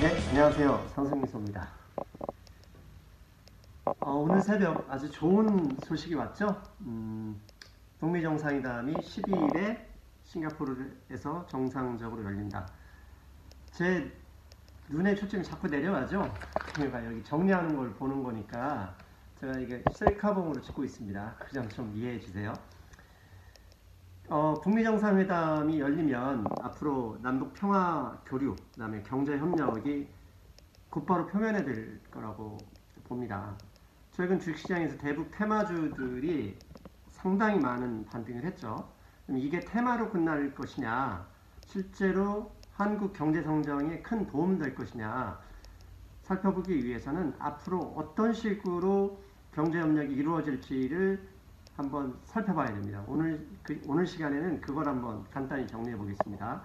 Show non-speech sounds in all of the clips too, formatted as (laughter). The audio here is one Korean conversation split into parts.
네, 안녕하세요. 상승미소입니다. 어, 오늘 새벽 아주 좋은 소식이 왔죠? 음, 북미 정상회담이 12일에 싱가포르에서 정상적으로 열린다. 제 눈에 초점이 자꾸 내려가죠? 제가 여기 정리하는 걸 보는 거니까 제가 이게 셀카봉으로 찍고 있습니다. 그점좀 이해해 주세요. 어, 북미 정상회담이 열리면 앞으로 남북 평화 교류, 그다음에 경제 협력이 곧바로 표면에 될 거라고 봅니다. 최근 주식시장에서 대북 테마주들이 상당히 많은 반등을 했죠. 이게 테마로 끝날 것이냐, 실제로 한국 경제 성장에 큰 도움 될 것이냐 살펴보기 위해서는 앞으로 어떤 식으로 경제 협력이 이루어질지를 한번 살펴봐야 됩니다. 오늘 그, 오늘 시간에는 그걸 한번 간단히 정리해 보겠습니다.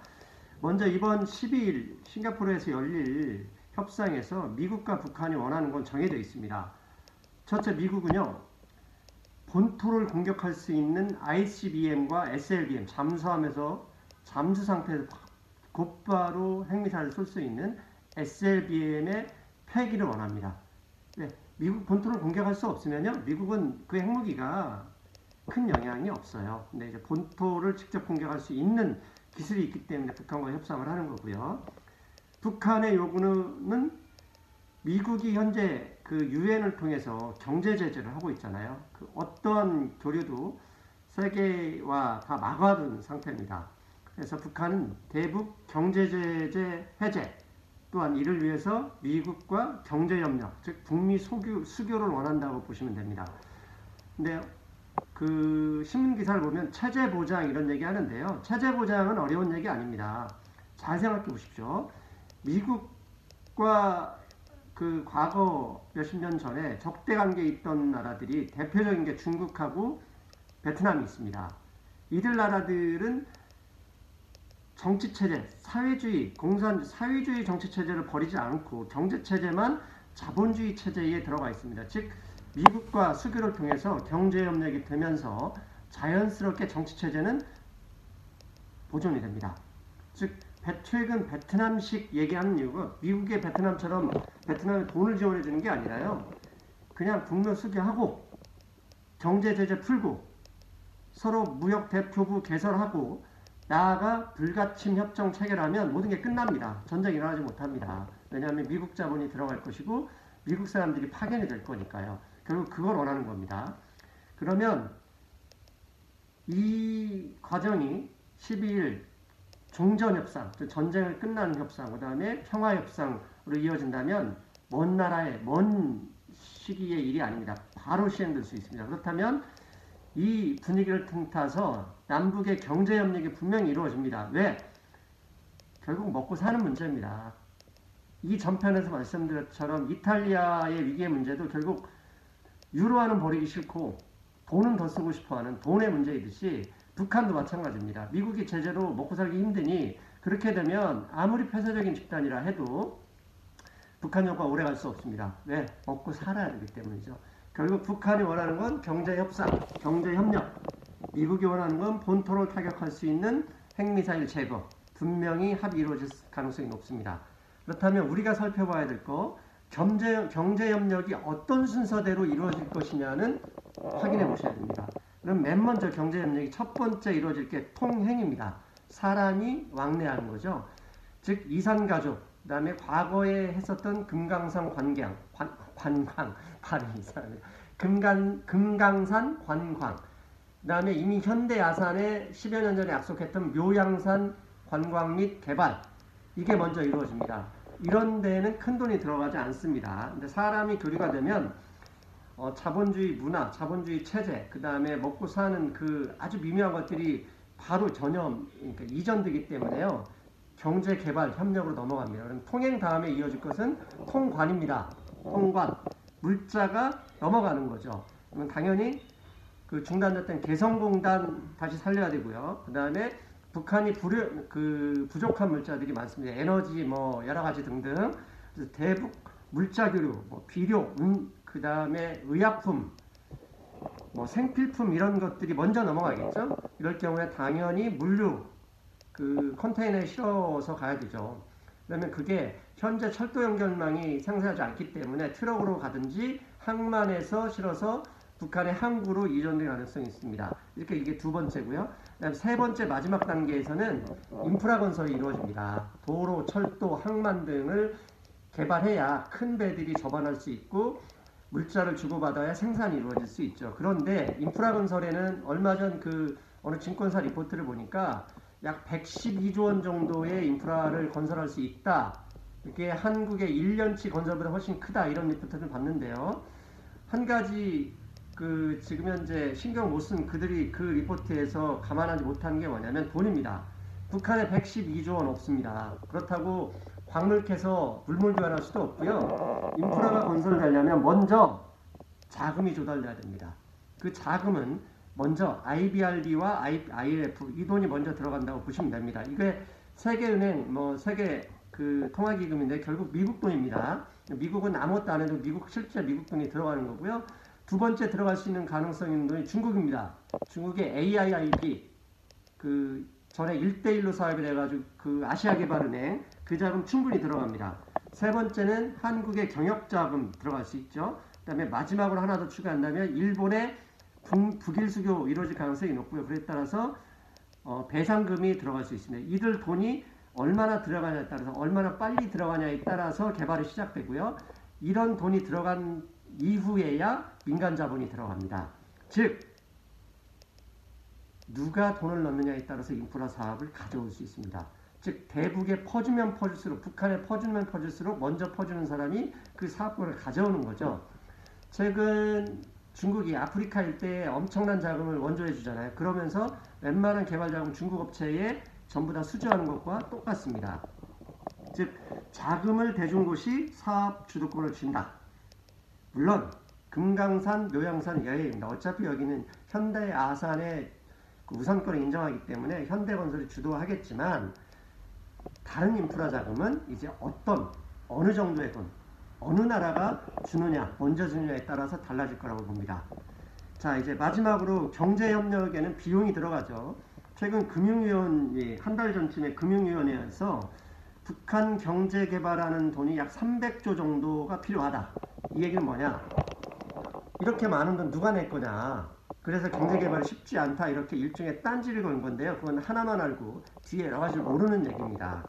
먼저 이번 12일 싱가포르에서 열릴 협상에서 미국과 북한이 원하는 건 정해져 있습니다. 첫째 미국은요. 본토를 공격할 수 있는 ICBM과 SLBM 잠수함에서 잠수 상태에서 곧바로 핵미사일을 쏠수 있는 SLBM의 폐기를 원합니다. 네, 미국 본토를 공격할 수 없으면요, 미국은 그 핵무기가 큰 영향이 없어요. 근데 이제 본토를 직접 공격할 수 있는 기술이 있기 때문에 북한과 협상을 하는 거고요. 북한의 요구는 미국이 현재 그 유엔을 통해서 경제 제재를 하고 있잖아요. 그 어떠한 교류도 세계와 다 막아둔 상태입니다. 그래서 북한은 대북 경제 제재 해제 또한 이를 위해서 미국과 경제 협력, 즉 북미 수교를 원한다고 보시면 됩니다. 근데 그 신문 기사를 보면 체제 보장 이런 얘기 하는데요. 체제 보장은 어려운 얘기 아닙니다. 잘 생각해 보십시오. 미국과 그 과거 몇십 년 전에 적대 관계에 있던 나라들이 대표적인 게 중국하고 베트남이 있습니다. 이들 나라들은 정치 체제, 사회주의, 공산 사회주의 정치 체제를 버리지 않고 경제 체제만 자본주의 체제에 들어가 있습니다. 즉 미국과 수교를 통해서 경제 협력이 되면서 자연스럽게 정치 체제는 보존이 됩니다. 즉 최근 베트남식 얘기하는 이유가 미국의 베트남처럼 베트남에 돈을 지원해 주는 게 아니라요. 그냥 국면 수교하고 경제 제재 풀고 서로 무역 대표부 개설하고 나아가 불가침 협정 체결하면 모든 게 끝납니다. 전쟁이 일어나지 못합니다. 왜냐하면 미국 자본이 들어갈 것이고 미국 사람들이 파견이 될 거니까요. 결국 그걸 원하는 겁니다. 그러면 이 과정이 12일 종전협상, 전쟁을 끝나는 협상, 그 다음에 평화협상으로 이어진다면 먼 나라의 먼 시기의 일이 아닙니다. 바로 시행될 수 있습니다. 그렇다면 이 분위기를 틈타서 남북의 경제협력이 분명히 이루어집니다. 왜? 결국 먹고 사는 문제입니다. 이 전편에서 말씀드린 것처럼 이탈리아의 위기의 문제도 결국 유로화는 버리기 싫고 돈은 더 쓰고 싶어하는 돈의 문제이듯이 북한도 마찬가지입니다. 미국이 제재로 먹고 살기 힘드니 그렇게 되면 아무리 폐쇄적인 집단이라 해도 북한 효과 오래 갈 수 없습니다. 왜? 먹고 살아야 되기 때문이죠. 결국 북한이 원하는 건 경제 협상, 경제 협력. 미국이 원하는 건 본토를 타격할 수 있는 핵미사일 제거. 분명히 합의 이루어질 가능성이 높습니다. 그렇다면 우리가 살펴봐야 될 거, 경제, 경제 협력이 어떤 순서대로 이루어질 것이냐는 확인해 보셔야 됩니다. 그럼 맨 먼저 경제 협력이 첫 번째 이루어질 게 통행입니다. 사람이 왕래하는 거죠. 즉 이산가족, 그 다음에 과거에 했었던 금강산 관광, 관, 관광, (laughs) 발음이 이상해요. 금강, 금강산 관광, 그 다음에 이미 현대 야산에 10여 년 전에 약속했던 묘양산 관광 및 개발, 이게 먼저 이루어집니다. 이런 데에는 큰 돈이 들어가지 않습니다. 근데 사람이 교류가 되면 어, 자본주의 문화, 자본주의 체제, 그 다음에 먹고 사는 그 아주 미묘한 것들이 바로 전염, 그러니까 이전되기 때문에요. 경제 개발 협력으로 넘어갑니다. 그럼 통행 다음에 이어질 것은 통관입니다. 통관. 물자가 넘어가는 거죠. 그러면 당연히 그 중단됐던 개성공단 다시 살려야 되고요. 그 다음에 북한이 부려, 그 부족한 물자들이 많습니다. 에너지 뭐 여러 가지 등등. 대북 물자 교류, 뭐 비료, 음, 그 다음에 의약품, 뭐 생필품 이런 것들이 먼저 넘어가겠죠. 이럴 경우에 당연히 물류 그 컨테이너에 실어서 가야 되죠. 그러면 그게 현재 철도 연결망이 상세하지 않기 때문에 트럭으로 가든지 항만에서 실어서 북한의 항구로 이전될 가능성이 있습니다. 이렇게 이게 두 번째고요. 그다음 세 번째 마지막 단계에서는 인프라 건설이 이루어집니다. 도로, 철도, 항만 등을 개발해야 큰 배들이 접안할 수 있고 물자를 주고받아야 생산이 이루어질 수 있죠. 그런데 인프라 건설에는 얼마 전 그 어느 증권사 리포트를 보니까 약 112조 원 정도의 인프라를 건설할 수 있다. 이게 한국의 1년치 건설보다 훨씬 크다 이런 리포트를 봤는데요. 한 가지 그 지금 현재 신경 못 쓴 그들이 그 리포트에서 감안하지 못한 게 뭐냐면 돈입니다. 북한에 112조 원 없습니다. 그렇다고 광물 캐서 물물 교환할 수도 없고요. 인프라가 건설되려면 먼저 자금이 조달돼야 됩니다. 그 자금은 먼저 IBRD와 IMF 이 돈이 먼저 들어간다고 보시면 됩니다. 이게 세계은행 뭐 세계 그 통화기금인데 결국 미국 돈입니다. 미국은 아무것도 안 해도 미국 실제 미국 돈이 들어가는 거고요. 두 번째 들어갈 수 있는 가능성 있는 돈이 중국입니다. 중국의 AIIB 그 전에 1대1로 사업이 돼가지고 그 아시아개발은행 그 자금 충분히 들어갑니다. 세 번째는 한국의 경역자금 들어갈 수 있죠. 그 다음에 마지막으로 하나 더 추가한다면 일본의 북, 북일 수교 이루어질 가능성이 높고요. 그에 따라서 어, 배상금이 들어갈 수 있습니다. 이들 돈이 얼마나 들어가냐에 따라서 얼마나 빨리 들어가냐에 따라서 개발이 시작되고요. 이런 돈이 들어간 이후에야 민간 자본이 들어갑니다. 즉 누가 돈을 넣느냐에 따라서 인프라 사업을 가져올 수 있습니다. 즉 대북에 퍼주면 퍼질수록 북한에 퍼주면 퍼질수록 먼저 퍼주는 사람이 그 사업권을 가져오는 거죠. 최근 중국이 아프리카 일대에 엄청난 자금을 원조해 주잖아요. 그러면서 웬만한 개발 자금 중국 업체에 전부 다 수주하는 것과 똑같습니다. 즉 자금을 대준 곳이 사업 주도권을 쥔다. 물론 금강산, 묘양산 여해입니다. 어차피 여기는 현대 아산의 그 우선권을 인정하기 때문에 현대건설이 주도하겠지만 다른 인프라 자금은 이제 어떤 어느 정도의 돈 어느 나라가 주느냐 먼저 주느냐에 따라서 달라질 거라고 봅니다. 자 이제 마지막으로 경제협력에는 비용이 들어가죠. 최근 금융위원회 한 달 전쯤에 금융위원회에서 북한 경제 개발하는 돈이 약 300조 정도가 필요하다. 이 얘기는 뭐냐? 이렇게 많은 돈 누가 낼 거냐? 그래서 경제 개발이 쉽지 않다 이렇게 일종의 딴지를 건 건데요. 그건 하나만 알고 뒤에 여러 가지를 모르는 얘기입니다.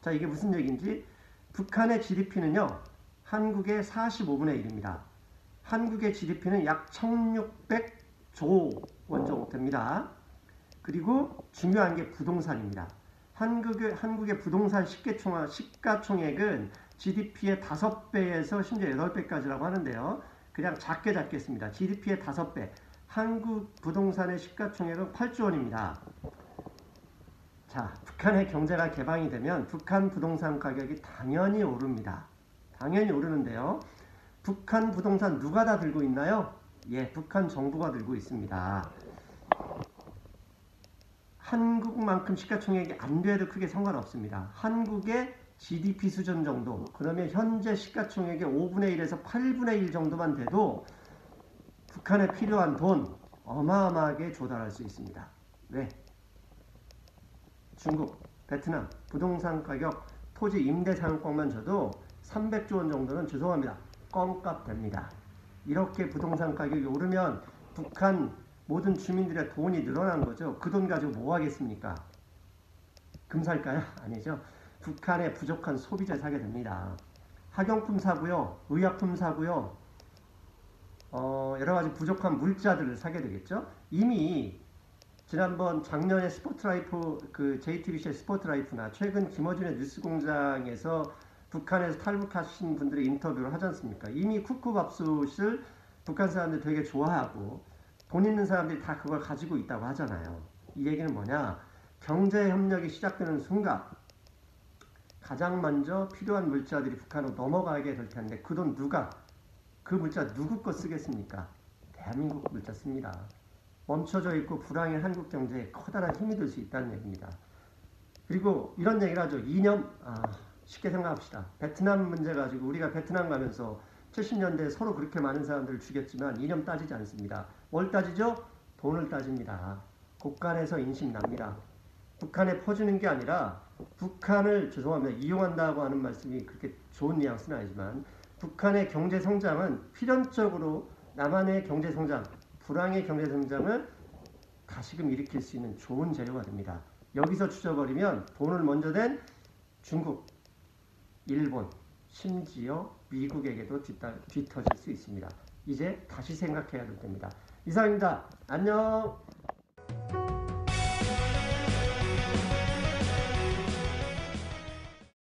자 이게 무슨 얘기인지 북한의 GDP는요. 한국의 45분의 1입니다. 한국의 GDP는 약 1600조 원 정도 됩니다. 그리고 중요한 게 부동산입니다. 한국의, 한국의 부동산 시가총, 시가총액은 GDP의 5배에서 심지어 8배까지라고 하는데요. 그냥 작게 잡겠습니다. GDP의 5배. 한국 부동산의 시가총액은 8조 원입니다. 자, 북한의 경제가 개방이 되면 북한 부동산 가격이 당연히 오릅니다. 당연히 오르는데요. 북한 부동산 누가 다 들고 있나요? 예, 북한 정부가 들고 있습니다. 한국만큼 시가총액이 안 돼도 크게 상관없습니다. 한국의 GDP 수준 정도, 그러면 현재 시가총액의 5분의 1에서 8분의 1 정도만 돼도 북한에 필요한 돈 어마어마하게 조달할 수 있습니다. 왜? 중국, 베트남 부동산 가격, 토지 임대 사용권만 줘도 300조 원 정도는 죄송합니다. 껌값 됩니다. 이렇게 부동산 가격이 오르면 북한 모든 주민들의 돈이 늘어난 거죠. 그 돈 가지고 뭐 하겠습니까? 금 살까요? 아니죠. 북한의 부족한 소비재 사게 됩니다. 학용품 사고요, 의약품 사고요, 어, 여러 가지 부족한 물자들을 사게 되겠죠. 이미 지난번 작년에 스포트라이프 그 JTBC의 스포트라이프나 최근 김어준의 뉴스공장에서 북한에서 탈북하신 분들의 인터뷰를 하지 않습니까? 이미 쿠쿠밥솥을 북한 사람들 되게 좋아하고 돈 있는 사람들이 다 그걸 가지고 있다고 하잖아요. 이 얘기는 뭐냐? 경제 협력이 시작되는 순간 가장 먼저 필요한 물자들이 북한으로 넘어가게 될 텐데 그 돈 누가 그 물자 누구 거 쓰겠습니까? 대한민국 물자 씁니다. 멈춰져 있고 불황의 한국 경제에 커다란 힘이 될 수 있다는 얘기입니다. 그리고 이런 얘기를 하죠. 이념 아, 쉽게 생각합시다. 베트남 문제 가지고 우리가 베트남 가면서 70년대 서로 그렇게 많은 사람들을 죽였지만 이념 따지지 않습니다. 뭘 따지죠? 돈을 따집니다. 곳간에서 인식 납니다. 북한에 퍼주는 게 아니라 북한을 죄송합니다. 이용한다고 하는 말씀이 그렇게 좋은 뉘앙스는 아니지만 북한의 경제 성장은 필연적으로 남한의 경제 성장, 불황의 경제 성장을 다시금 일으킬 수 있는 좋은 재료가 됩니다. 여기서 추져버리면 돈을 먼저 댄 중국, 일본, 심지어 미국에게도 뒤따, 뒤터질 수 있습니다. 이제 다시 생각해야 될 때입니다. 이상입니다. 안녕.